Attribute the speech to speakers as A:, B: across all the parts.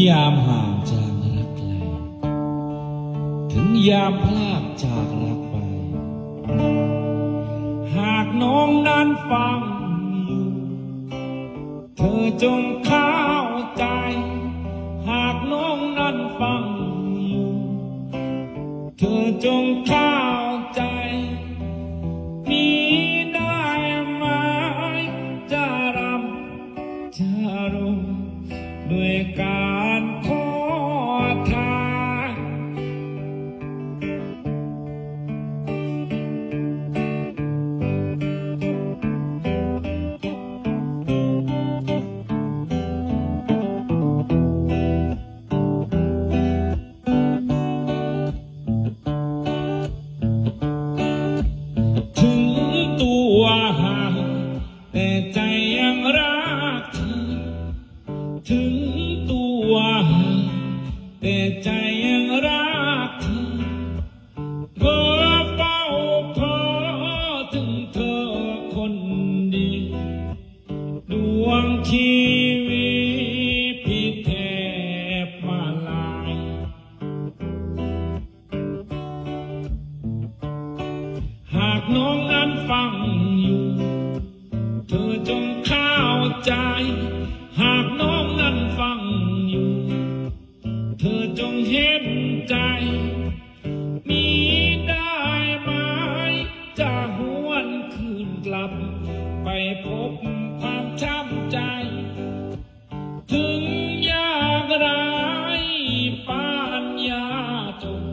A: ยามห่างจากรักไกลถึงยามพลากจากรักไป หากน้องนั้นฟังอยู่เธอจงเข้าใจ หากน้องนั้นฟังอยู่เธอจงเข้าใจนี้ได้ไหมจะรำจะรุมด้วยกา ถึงตัวหาแต่ใจยังรักเธอเพ้อเฝ้าพอถึงเธอคนดี ดวงชีวิตพี่แทบมาลาย หากน้องนั้นฟัง ใจ หากน้องนั้นฟังอยู่ เธอจงเห็นใจ มีได้ไหมจะหวนคืนกลับ ไปพบความช้ำใจ ถึงยากไรปานยาจน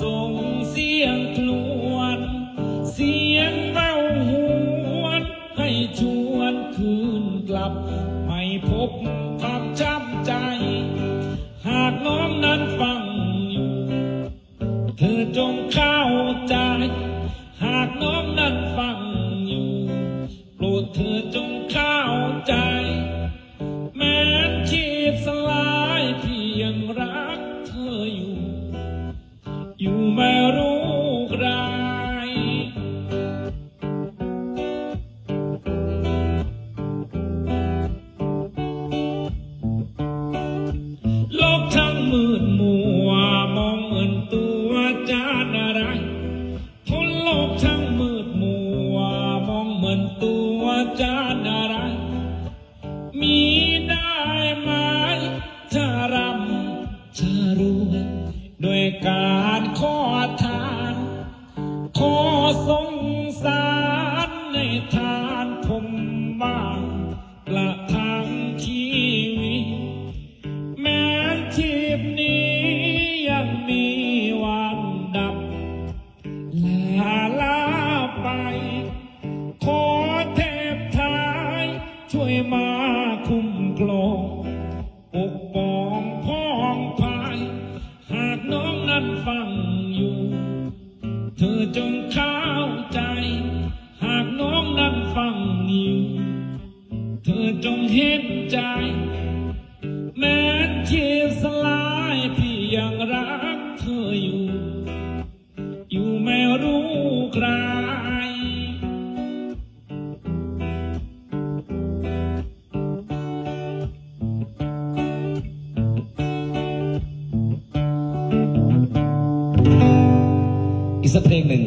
A: ส่ง กลับไม่พบความช้ำใจ หากน้องนั้นฟังอยู่ เธอจงเข้าใจ หากน้องนั้นฟังอยู่โปรดเธอจงเข้าใจ แม้ชีพสลายพี่ยังรักเธออยู่ อยู่ไม่รู้ อนตัวจะนอะไรมีได้ไหมจะรำจะรวยด้วยการขอทาน ขอสงสารในทานผมมา ฟังอยู่ เธอจงเข้าใจ หากน้องนั้นฟังอยู่เธอจงเห็นใจ แม้ชีพสลายพี่ยังรักเธออยู่ สักเพลงหนึ่ง